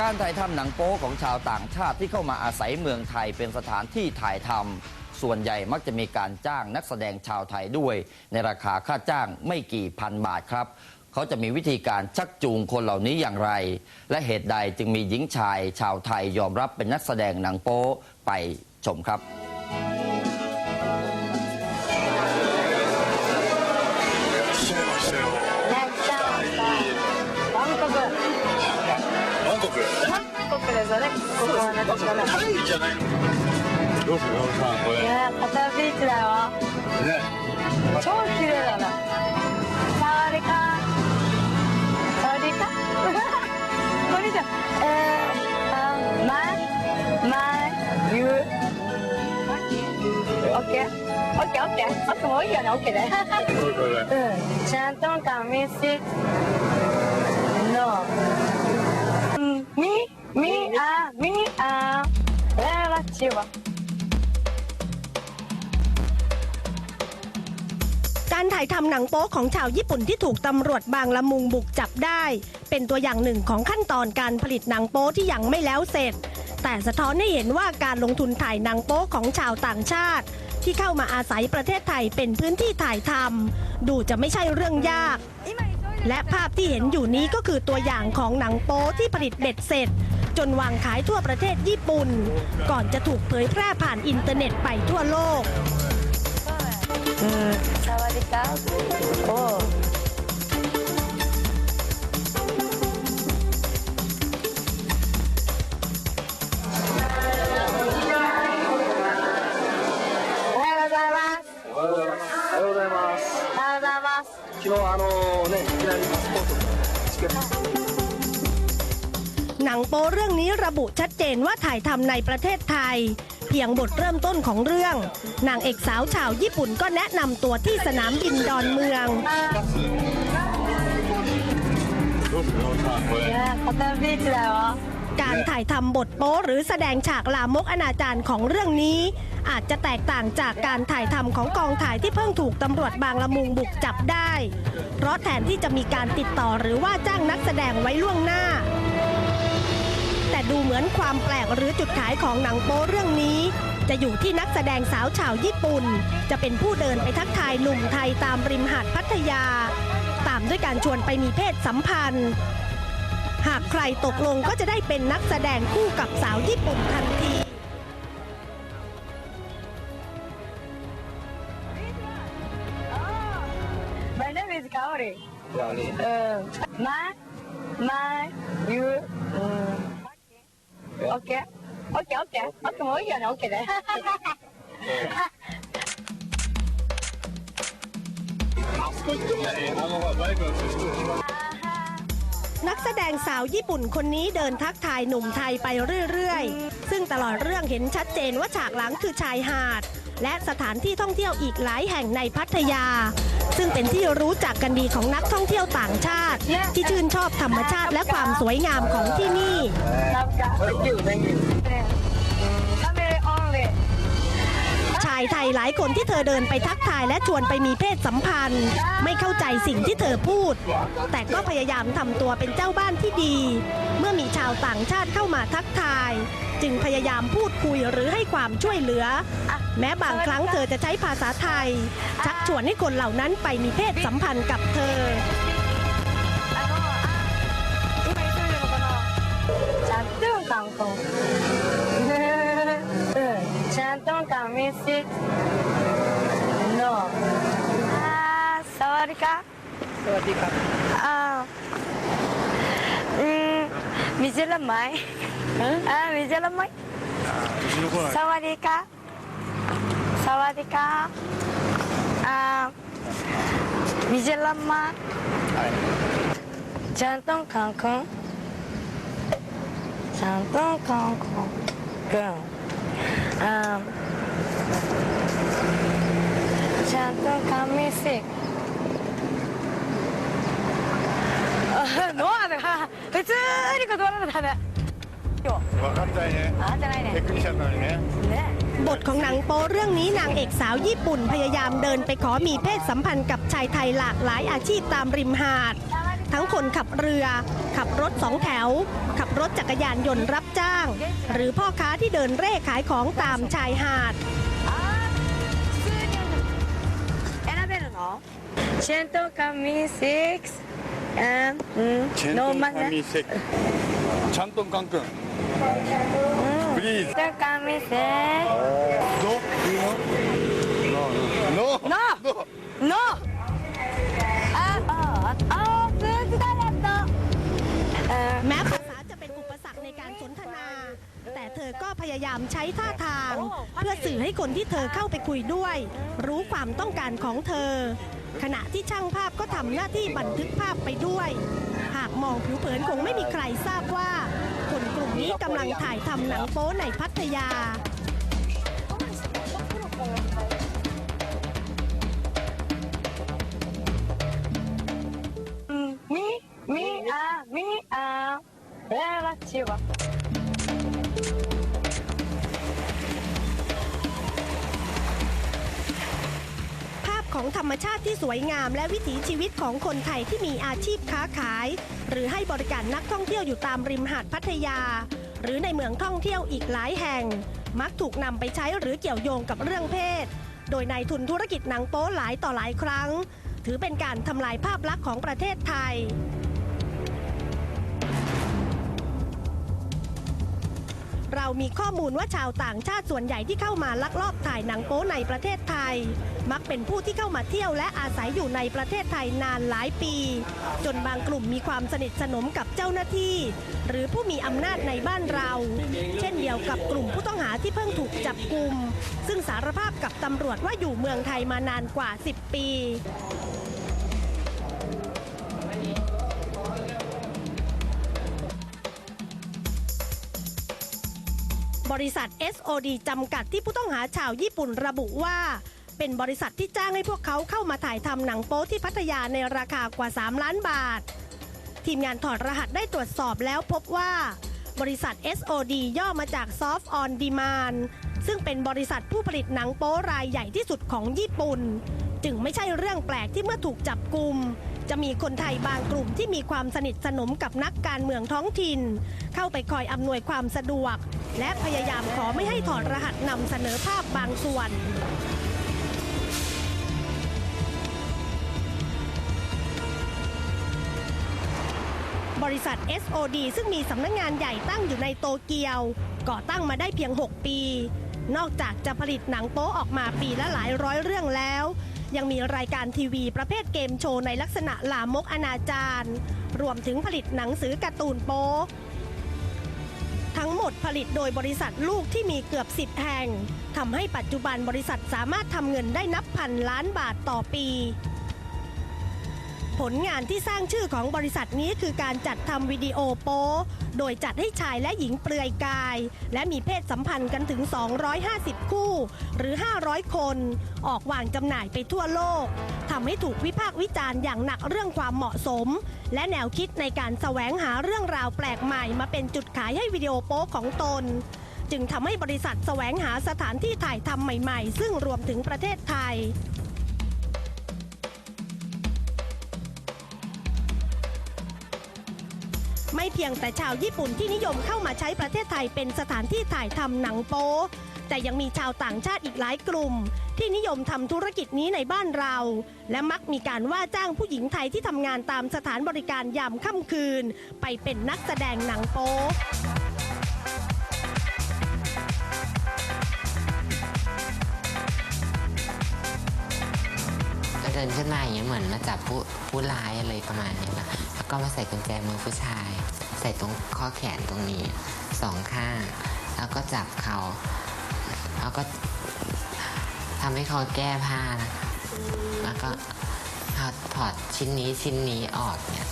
การถ่ายทำหนังโป๊ของชาวต่างชาติที่เข้ามาอาศัยเมืองไทยเป็นสถานที่ถ่ายทำส่วนใหญ่มักจะมีการจ้างนักแสดงชาวไทยด้วย ในราคาค่าจ้างไม่กี่พันบาทครับ เขาจะมีวิธีการชักจูงคนเหล่านี้อย่างไร และเหตุใดจึงมีหญิงชายชาวไทยยอมรับเป็นนักแสดงหนังโป๊ไปชมครับ タイじゃないのどうするさんこれいや、カタービーチだよ。ね超綺麗だね。サワディカ。サワディカ。こんにちは。えー。オッケー。オッケー、オッケー。オッケーもういいよね、オッケーうん。ちゃんとかみし。の。Minha, minha relativa. การถ่ายทำหนังโป๊ของชาวญี่ปุ่นที่ถูกตำรวจบางละมุงบุกจับได้ เป็นตัวอย่างหนึ่งของขั้นตอนการผลิตหนังโป๊ที่ยังไม่แล้วเสร็จ แต่สะท้อนให้เห็นว่าการลงทุนถ่ายหนังโป๊ของชาวต่างชาติ ที่เข้ามาอาศัยประเทศไทยเป็นพื้นที่ถ่ายทำดูจะไม่ใช่เรื่องยาก และภาพที่เห็นอยู่นี้ก็คือตัวอย่างของหนังโป๊ที่ผลิตเบ็ดเสร็จ จนวางขายทั่วประเทศญี่ปุ่น ก่อนจะถูกเผยแพร่ผ่านอินเทอร์เน็ตไปทั่วโลก うん。サワディカ。おう。おはようございます。おはようございますおはようございますおはようございます。昨日あのねいきなりパスポートチケット ห ังโปเรื่องนี้ระบุชัดเจนว่าถ่ายทำในประเทศไทย เพียงบทเริ่มต้นของเรื่อง นางเอกสาวชาวญี่ปุ่นก็แนะนำตัวที่สนามบินดอนเมือง การถ่ายทำบทโป๊หรือแสดงฉากลามกอนาจารของเรื่องนี้ อาจจะแตกต่างจากการถ่ายทำของกองถ่ายที่เพิ่งถูกตำรวจบางละมุงบุกจับได้ เพราะแทนที่จะมีการติดต่อหรือว่าจ้างนักแสดงไว้ล่วงหน้า แต่ดูเหมือนความแปลกหรือจุดขายของหนังโป๊เรื่องนี้ จะอยู่ที่นักแสดงสาวชาวญี่ปุ่น จะเป็นผู้เดินไปทักทายหนุ่มไทยตามริมหาดพัทยา ตามด้วยการชวนไปมีเพศสัมพันธ์ หากใครตกลงก็จะได้เป็นนักแสดงคู่กับสาวญี่ปุ่นทันที My name is Kaori. OK OK OK OK もういいよね OK ね。นักแสดงสาวญี่ปุ่นคนนี้เดินทักทายหนุ่มไทยไปเรื่อยๆ ซึ่งตลอดเรื่องเห็นชัดเจนว่าฉากหลังคือชายหาด และสถานที่ท่องเที่ยวอีกหลายแห่งในพัทยา ซึ่งเป็นที่รู้จักกันดีของนักท่องเที่ยวต่างชาติ ที่ชื่นชอบธรรมชาติและความสวยงามของที่นี่ ชายไทยหลายคนที่เธอเดินไปทักทายและชวนไปมีเพศสัมพันธ์ ไม่เข้าใจสิ่งที่เธอพูด แต่ก็พยายามทำตัวเป็นเจ้าบ้านที่ดี เมื่อมีชาวต่างชาติเข้ามาทักทาย จึงพยายามพูดคุยหรือให้ความช่วยเหลือ แม้บางครั้งเธอจะใช้ภาษาไทย ชักชวนให้คนเหล่านั้นไปมีเพศสัมพันธ์กับเธอ กางของฉันต้องการมิสิกโนสวัสดีค่ะสวัสดีค่ะอ่าวอืมมีเจลไหมอ่ามีเจลไหมสวัสดีค่ะสวัสดีค่ะอ่ามีเจลไหมฉันต้องการคุณ とんかんくん。くん。あー。ちゃんとんかんみし。あ、ノアだから、普通に断られたね。よ。分かったいねあ、じゃないね。テクニシャンなのにねね。 บทของหนังโป๊เรื่องนี้นางเอกสาวญี่ปุ่นพยายามเดินไปขอมีเพศสัมพันธ์กับชายไทยหลากหลายอาชีพตามริมหาด ทั้งคนขับเรือ ขับรถสองแถว ขับรถจักรยานยนต์รับจ้าง หรือพ่อค้าที่เดินเร่ขายของตามชายหาด Cento kami six and no mas. Chanton kankun. Please. Cento kami six. No. No. No. แม้ภาษาจะเป็นอุปสรรคในการสนทนา แต่เธอก็พยายามใช้ท่าทาง เพื่อสื่อให้คนที่เธอเข้าไปคุยด้วย รู้ความต้องการของเธอ ขณะที่ช่างภาพก็ทำหน้าที่บันทึกภาพไปด้วย หากมองผิวเผินคงไม่มีใครทราบว่า คนกลุ่มนี้กำลังถ่ายทำหนังโป๊ในพัทยา relativa. ภาพของธรรมชาติที่สวยงามและวิถีชีวิตของคนไทยที่มีอาชีพค้าขาย หรือให้บริการนักท่องเที่ยวอยู่ตามริมหาดพัทยา หรือในเมืองท่องเที่ยวอีกหลายแห่ง มักถูกนำไปใช้หรือเกี่ยวโยงกับเรื่องเพศ โดยนายทุนธุรกิจหนังโป๊หลายต่อหลายครั้ง ถือเป็นการทำลายภาพลักษณ์ของประเทศไทย เรามีข้อมูลว่าชาวต่างชาติส่วนใหญ่ที่เข้ามาลักลอบถ่ายหนังโป๊ในประเทศไทย มักเป็นผู้ที่เข้ามาเที่ยวและอาศัยอยู่ในประเทศไทยนานหลายปี จนบางกลุ่มมีความสนิทสนมกับเจ้าหน้าที่ หรือผู้มีอำนาจในบ้านเรา เช่นเดียวกับกลุ่มผู้ต้องหาที่เพิ่งถูกจับกลุ่มซึ่งสารภาพกับตำรวจว่าอยู่เมืองไทยมานานกว่า 10 ปี บริษัท SOD จำกัดที่ผู้ต้องหาชาวญี่ปุ่นระบุว่า เป็นบริษัทที่จ้างให้พวกเขาเข้ามาถ่ายทำหนังโป๊ที่พัทยาในราคากว่า 3 ล้านบาท ทีมงานถอดรหัสได้ตรวจสอบแล้วพบว่า บริษัท SOD ย่อมาจาก Soft on Demand ซึ่งเป็นบริษัทผู้ผลิตหนังโป๊รายใหญ่ที่สุดของญี่ปุ่น จึงไม่ใช่เรื่องแปลกที่เมื่อถูกจับกลุ่มจะมีคนไทยบางกลุ่มที่มีความสนิทสนมกับนักการเมืองท้องถิ่น เข้าไปคอยอำนวยความสะดวก และพยายามขอไม่ให้ถอดรหัสนำเสนอภาพบางส่วน บริษัท SOD ซึ่งมีสำนักงงานใหญ่ตั้งอยู่ในโตเกียว ก่อตั้งมาได้เพียง 6 ปี นอกจากจะผลิตหนังโป๊ออกมาปีละหลายร้อยเรื่องแล้ว ยังมีรายการทีวีประเภทเกมโชว์ในลักษณะลามกอนาจารรวมถึงผลิตหนังสือการ์ตูนโป๊ ทั้งหมดผลิตโดยบริษัทลูกที่มีเกือบ 10 แห่งทำให้ปัจจุบันบริษัทสามารถทำเงินได้นับพันล้านบาทต่อปี ผลงานที่สร้างชื่อของบริษัทนี้คือการจัดทำวิดีโอโป๊โดยจัดให้ชายและหญิงเปลือยกาย และมีเพศสัมพันธ์กันถึง 250 คู่ หรือ 500 คน ออกวางจำหน่ายไปทั่วโลกทำให้ถูกวิพากษ์วิจารณ์อย่างหนักเรื่องความเหมาะสม และแนวคิดในการแสวงหาเรื่องราวแปลกใหม่มาเป็นจุดขายให้วิดีโอโป๊ของตนจึงทำให้บริษัทแสวงหาสถานที่ถ่ายทำใหม่ ๆ ซึ่งรวมถึงประเทศไทย ไม่เพียงแต่ชาวญี่ปุ่นที่นิยมเข้ามาใช้ประเทศไทยเป็นสถานที่ถ่ายทำหนังโป๊แต่ยังมีชาวต่างชาติอีกหลายกลุ่ม ที่นิยมทำธุรกิจนี้ในบ้านเรา และมักมีการว่าจ้างผู้หญิงไทยที่ทำงานตามสถานบริการยามค่ำคืน ไปเป็นนักแสดงหนังโป๊เดินขึ้นมาอย่างเงี้ยเหมือนมาจับผู้ผู้ร้ายอะไรประมาณนี้นะ แล้วก็มาใส่กุญแจมือผู้ชาย ใส่ตรงข้อแขนตรงนี้สองข้าง แล้วก็จับเขาแล้วก็ทำให้เขาแก้ผ้านะคะแล้วก็ถอดถอดชิ้นนี้ชิ้นนี้ออกเนี่ย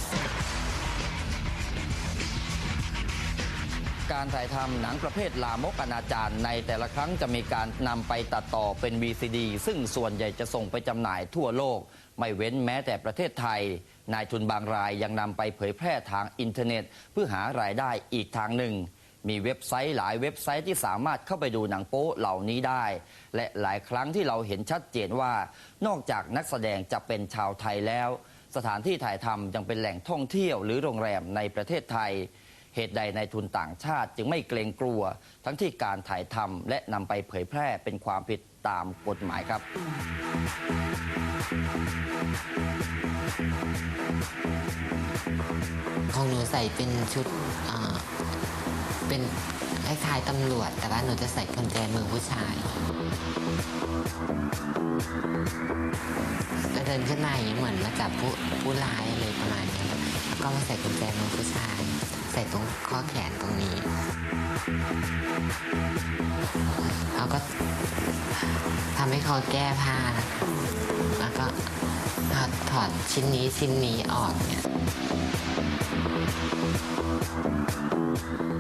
การถ่ายทำหนังประเภทลามกอนาจารในแต่ละครั้งจะมีการนำไปตัดต่อเป็น VCD ซึ่งส่วนใหญ่จะส่งไปจำหน่ายทั่วโลก ไม่เว้นแม้แต่ประเทศไทย นายทุนบางรายยังนำไปเผยแพร่ทางอินเทอร์เน็ต เพื่อหารายได้อีกทางหนึ่ง มีเว็บไซต์หลายเว็บไซต์ที่สามารถเข้าไปดูหนังโป๊เหล่านี้ได้ และหลายครั้งที่เราเห็นชัดเจนว่า นอกจากนักแสดงจะเป็นชาวไทยแล้ว สถานที่ถ่ายทำยังเป็นแหล่งท่องเที่ยวหรือโรงแรมในประเทศไทย เหตุใดในายทุนต่างชาติจึงไม่เกรงกลัว ทั้งที่การถ่ายทำและนำไปเผยแพร่เป็นความผิดตามกฎหมายครับ ของหนูใส่เป็นชุดอ่าเป็นคล้ายๆตำรวจ แต่ว่าหนูจะใส่กุญแจมือผู้ชายแล้วเดินขึ้นมาอย่างนี้เหมือนมาจับผู้ผู้ร้ายอะไรประมาณนี้แล้วก็มาใส่กุญแจมือผู้ชาย ใส่ตรงข้อแขนตรงนี้แล้วก็ทำให้เขาแก้ผ้าแล้วก็เอาถอดชิ้นนี้ชิ้นนี้ออกเนี่ย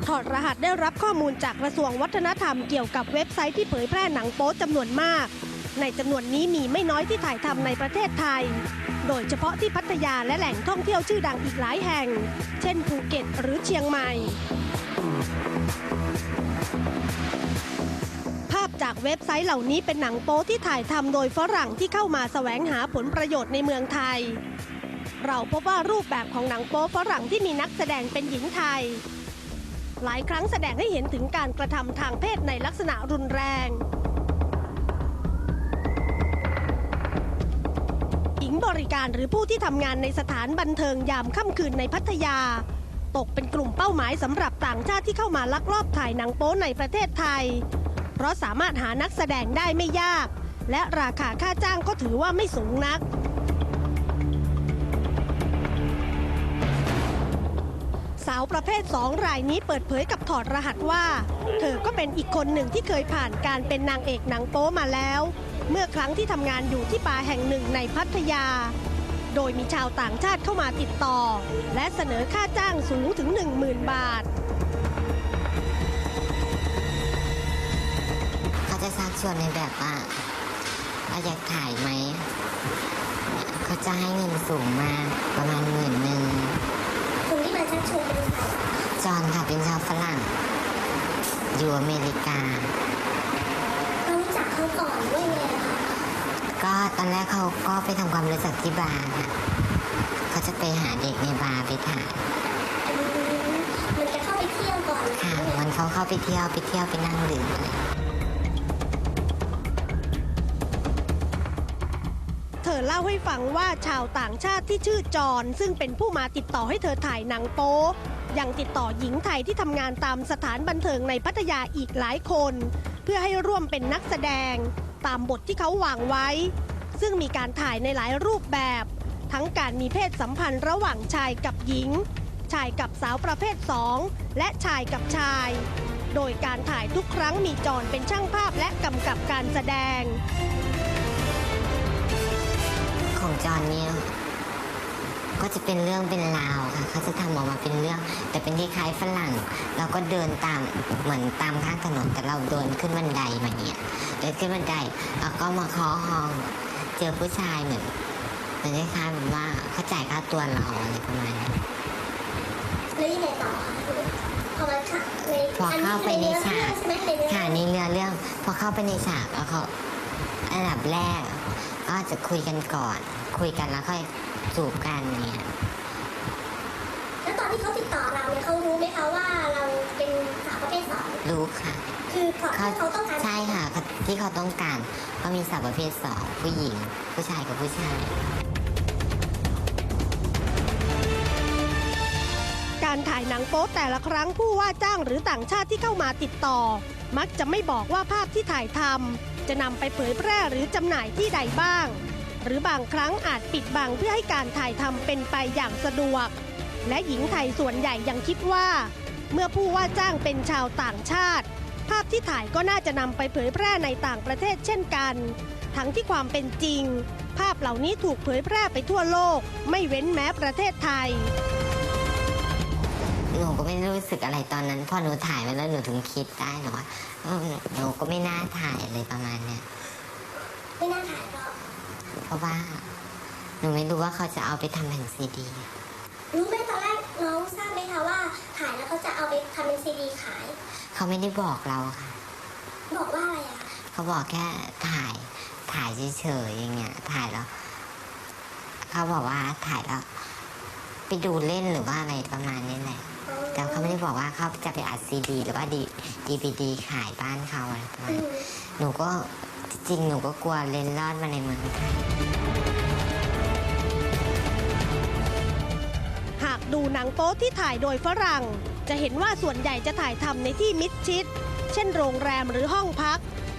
ถอดรหัสได้รับข้อมูลจากกระทรวงวัฒนธรรมเกี่ยวกับเว็บไซต์ที่เผยแพร่หนังโป๊จำนวนมาก ในจำนวนนี้มีไม่น้อยที่ถ่ายทำในประเทศไทย โดยเฉพาะที่พัทยาและแหล่งท่องเที่ยวชื่อดังอีกหลายแห่ง เช่นภูเก็ตหรือเชียงใหม่ ภาพจากเว็บไซต์เหล่านี้เป็นหนังโป๊ที่ถ่ายทำโดยฝรั่งที่เข้ามาแสวงหาผลประโยชน์ในเมืองไทย เราพบว่ารูปแบบของหนังโป๊ฝรั่งที่มีนักแสดงเป็นหญิงไทย หลายครั้งแสดงให้เห็นถึงการกระทำทางเพศในลักษณะรุนแรง งบริการหรือผู้ที่ทำงานในสถานบันเทิงยามค่ำคืนในพัทยา ตกเป็นกลุ่มเป้าหมายสำหรับต่างชาติที่เข้ามาลักลอบถ่ายหนังโป๊ในประเทศไทย เพราะสามารถหานักแสดงได้ไม่ยาก และราคาค่าจ้างก็ถือว่าไม่สูงนัก สาวประเภท2รายนี้เปิดเผยกับถอดรหัสว่า เธอก็เป็นอีกคนหนึ่งที่เคยผ่านการเป็นนางเอกหนังโป๊มาแล้ว เมื่อครั้งที่ทำงานอยู่ที่บาร์แห่งหนึ่งในพัทยา โดยมีชาวต่างชาติเข้ามาติดต่อ และเสนอค่าจ้างสูงถึง 10,000 บาท เขาจะชักชวนในแบบว่าเราอยากถ่ายไหม เขาจะให้เงินสูงมากประมาณหมื่นหนึ่งคนที่มาชักชวนเป็นใครจอห์นค่ะเป็นชาวฝรั่งอยู่อเมริกา เรารู้จักเขาก่อนด้วยไงคะก็ตอนแรกเขาก็ไปทำความรู้จักที่บาร์ค่ะเขาจะไปหาเด็กในบาร์ไปถ่ายอืมมันจะเข้าไปเที่ยวก่อนค่ะมันเขาเข้าไปเที่ยวไปเที่ยวไปนั่งดื่มอะไร เล่าให้ฟังว่าชาวต่างชาติที่ชื่อจอนซึ่งเป็นผู้มาติดต่อให้เธอถ่ายหนังโป๊ยังติดต่อหญิงไทยที่ทำงานตามสถานบันเทิงในพัทยาอีกหลายคน เพื่อให้ร่วมเป็นนักแสดง ตามบทที่เขาวางไว้ ซึ่งมีการถ่ายในหลายรูปแบบ ทั้งการมีเพศสัมพันธ์ระหว่างชายกับหญิง ชายกับสาวประเภท2และชายกับชาย โดยการถ่ายทุกครั้งมีจอนเป็นช่างภาพและกำกับการแสดง จอห์นเนี่ยก็จะเป็นเรื่องเป็นราวค่ะเขาจะทำออกมาเป็นเรื่อง แต่เป็นคล้ายๆฝรั่ง เราก็เดินตามเหมือนตามข้างถนนแต่เราเดินขึ้นบันไดมาเนี่ยเดินขึ้นบันไดแล้วก็มาเคาะห้อง เจอผู้ชายเหมือนเหมือนคล้ายๆแบบว่าเขาจ่ายค่าตัวเราอะไรประมาณนี้แล้วยังไงต่อพอมาฉากในพอเข้าไปในฉากใช่ไหมในเรื่องค่ะในเรือเรื่อง พอเข้าไปในฉากแล้วเขาอันดับแรกก็จะคุยกันก่อน คุยกันแล้วค่อยจูบกันเนี่ย แล้วตอนที่เขาติดต่อเราเนี่ยเขารู้ไหมคะว่าเราเป็นสาวประเภทสองรู้ค่ะคือเขาเขาเขาต้องการใช่ค่ะเขาที่เขาต้องการเขามีสาวประเภทสองผู้หญิง ผู้ชายกับผู้ชายการถ่ายหนังโป๊แต่ละครั้งผู้ว่าจ้างหรือต่างชาติที่เข้ามาติดต่อ มักจะไม่บอกว่าภาพที่ถ่ายทำจะนำไปเผยแพร่หรือจำหน่ายที่ใดบ้าง หรือบางครั้งอาจปิดบังเพื่อให้การถ่ายทำเป็นไปอย่างสะดวก และหญิงไทยส่วนใหญ่ยังคิดว่า เมื่อผู้ว่าจ้างเป็นชาวต่างชาติ ภาพที่ถ่ายก็น่าจะนำไปเผยแพร่ในต่างประเทศเช่นกัน ทั้งที่ความเป็นจริง ภาพเหล่านี้ถูกเผยแพร่ไปทั่วโลก ไม่เว้นแม้ประเทศไทยหนูก็ไม่รู้สึกอะไรตอนนั้น พอหนูถ่ายไปแล้วหนูถึงคิดได้หรอว่าเออหนูก็ไม่น่าถ่ายเลยประมาณเนี้ยไม่น่าถ่ายเพราะเพ ราะว่า หนูไม่รู้ว่าเขาจะเอาไปทำแผ่นซีดี รู้ไหมตอนแรกน้องทราบไหมคะว่าถ่ายแล้วเขาจะเอาไปทำเป็นซีดีขาย เขาไม่ได้บอกเราค่ะ บอกว่าอะไรอะเขาบอกแค่ถ่ายถ่ายเฉยๆอย่างเงี้ย ถ่ายแล้ว เขาบอกว่าถ่ายแล้ว ไปดูเล่นหรือว่าอะไรประมาณนี้แหละ แต่เขาไม่ได้บอกว่าเขาจะไปอัดซีดี หรือว่าดีดีวีดีขายบ้านเขาอะไรประมาณนั้นหนูก็ จริงหนูก็กลัวเลนรอดมาในมืองไทยหากดูหนังโป๊ที่ถ่ายโดยฝรั่ง จะเห็นว่าส่วนใหญ่จะถ่ายทำในที่มิดชิด เช่นโรงแรมหรือห้องพัก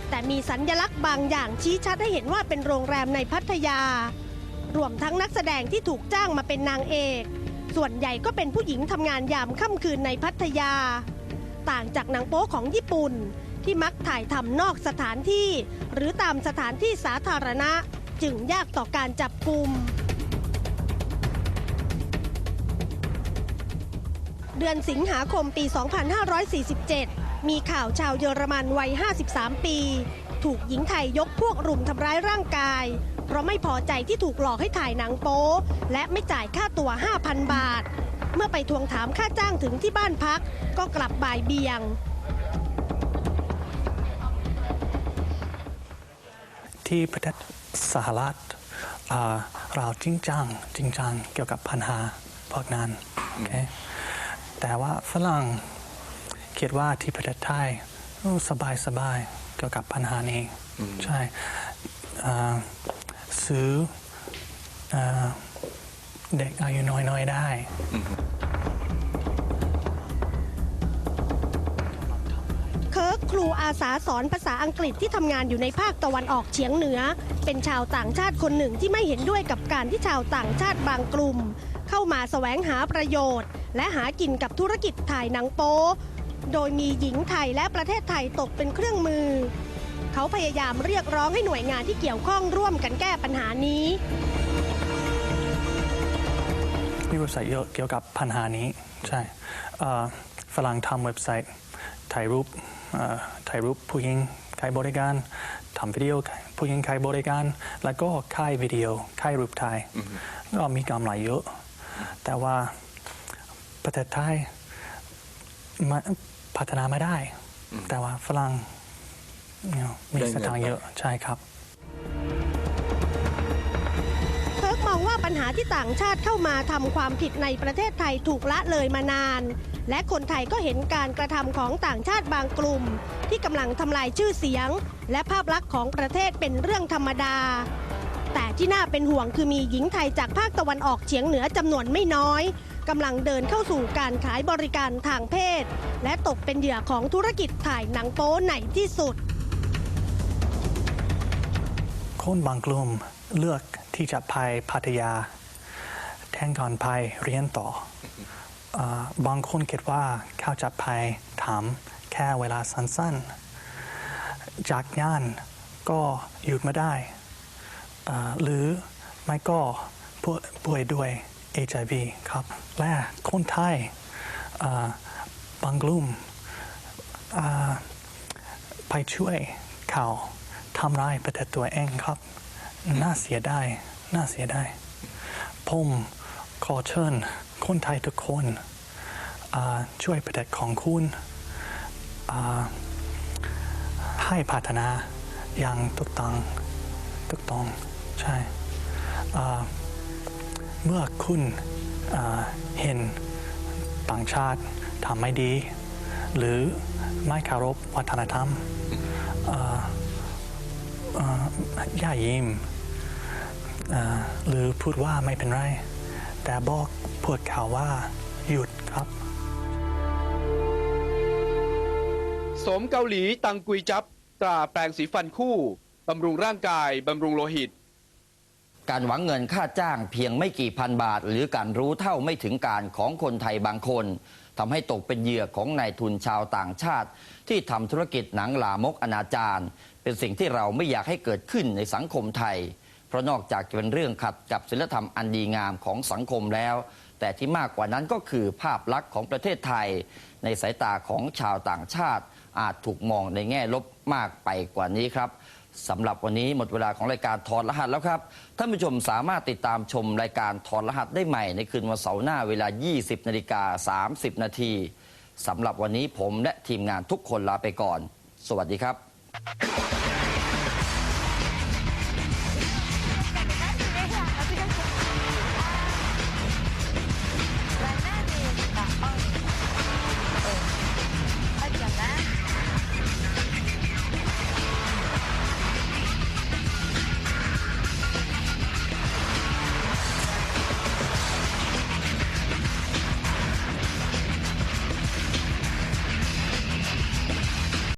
แต่มีสัญญลักษณ์บางอย่างชี้ชัดให้เห็นว่าเป็นโรงแรมในพัทยา รวมทั้งนักแสดงที่ถูกจ้างมาเป็นนางเอก ส่วนใหญ่ก็เป็นผู้หญิงทำงานยามค่ำคืนในพัทยา ต่างจากหนังโป๊ของญี่ปุ่น ที่มักถ่ายทำนอกสถานที่ หรือตามสถานที่สาธารณะ จึงยากต่อการจับกลุ่มเดือนสิงหาคมปี 2547 มีข่าวชาวเยอรมันวัย 53 ปี ถูกหญิงไทยยกพวกรุมทำร้ายร่างกาย เพราะไม่พอใจที่ถูกหลอกให้ถ่ายหนังโป๊ และไม่จ่ายค่าตัว 5,000 บาท เมื่อไปทวงถามค่าจ้างถึงที่บ้านพักก็กลับบ่ายเบียง ที่ประเทศสหรัฐอ่าเราจริงจังจริงจังเกี่ยวกับปัญหาพวกนั้นโอเคแต่ว่าฝรั่งคิดว่าที่ประเทศไทยสบายสบายๆเกี่ยวกับปัญหานี้ใช่อ่าซื้ออ่าเด็กอายุน้อยๆได้ ครูอาสาสอนภาษาอังกฤษที่ทำงานอยู่ในภาคตะวันออกเฉียงเหนือ เป็นชาวต่างชาติคนหนึ่งที่ไม่เห็นด้วยกับการที่ชาวต่างชาติบางกลุ่ม เข้ามาแสวงหาประโยชน์ และหากินกับธุรกิจถ่ายหนังโป๊โดยมีหญิงไทยและประเทศไทยตกเป็นเครื่องมือ เขาพยายามเรียกร้องให้หน่วยงานที่เกี่ยวข้องร่วมกันแก้ปัญหานี้มีเว็บไซต์เยอะเกี่ยวกับปัญหานี้ใช่ฝรั่งทำเว็บไซต์ถ่ายรูป ถ่ายรูปผู้หญิงขายบริการทำวิดีโอผู้หญิงขายบริการ แล้วก็ขายวิดีโอขายรูปถ่ายก็มีกำไรเยอะ แต่ว่าประเทศไทยมาพัฒนาไม่ได้ แต่ว่าฝรั่ง you know มีสตางค์เยอะใช่ครับเคิร์กมองว่าปัญหาที่ต่างชาติเข้ามาทำความผิดในประเทศไทยถูกละเลยมานาน และคนไทยก็เห็นการกระทำของต่างชาติบางกลุ่ม ที่กำลังทำลายชื่อเสียง และภาพลักษณ์ของประเทศเป็นเรื่องธรรมดา แต่ที่น่าเป็นห่วงคือมีหญิงไทยจากภาคตะวันออกเฉียงเหนือจำนวนไม่น้อยกำลังเดินเข้าสู่การขายบริการทางเพศ และตกเป็นเหยื่อของธุรกิจถ่ายหนังโป๊ในที่สุด คนบางกลุ่มเลือกที่จะไปพัทยาแทนก่อนไปเรียนต่อ บางคนคิดว่าเข้าจะไปถามแค่เวลาสั้นๆ จากงานก็หยุดไมาได้ หรือไม่ก็ป่วยป่วยด้วย HIV ครับ และคนไทยบางกลุ่มไปช่วยเขาทำร้ายประเทศตัวเองครับ น่าเสียดายน่าเสียดายผม ขอเชิญคนไทยทุกคนช่วยประเทศของคุณให้พัฒนาอย่างถูกต้องถูกต้องใช่เมื่อคุณเห็นต่างชาติทำไม่ดี หรือไม่เคารพวัฒนธรรมเอ่อเอ่อย่ายิ้มหรือพูดว่าไม่เป็นไร แต่บอกพวกเขาว่า หยุดครับ สมเกาหลีตังกุยจับ ตราแปรงสีฟันคู่บำรุงร่างกายบำรุงโลหิต การหวังเงินค่าจ้างเพียงไม่กี่พันบาท หรือการรู้เท่าไม่ถึงการของคนไทยบางคนทำให้ตกเป็นเหยื่อของนายทุนชาวต่างชาติ ที่ทำธุรกิจหนังลามกอนาจารเป็นสิ่งที่เราไม่อยากให้เกิดขึ้นในสังคมไทยเพ ราะนอกจากจะเป็นเรื่องขัดกับศีลธรรมอันดีงามของสังคมแล้ว แต่ที่มากกว่านั้นก็คือภาพลักษณ์ของประเทศไทย ในสายตาของชาวต่างชาติ อาจถูกมองในแง่ลบมากไปกว่านี้ครับสำหรับวันนี้หมดเวลาของรายการถอดรหัสแล้วครับ ท่านผู้ชมสามารถติดตามชมรายการถอดรหัสได้ใหม่ในคืนวันเสาร์หน้าเวลา 20นาฬิกา30 นาทีสำหรับวันนี้ผมและทีมงานทุกคนลาไปก่อน สวัสดีครับ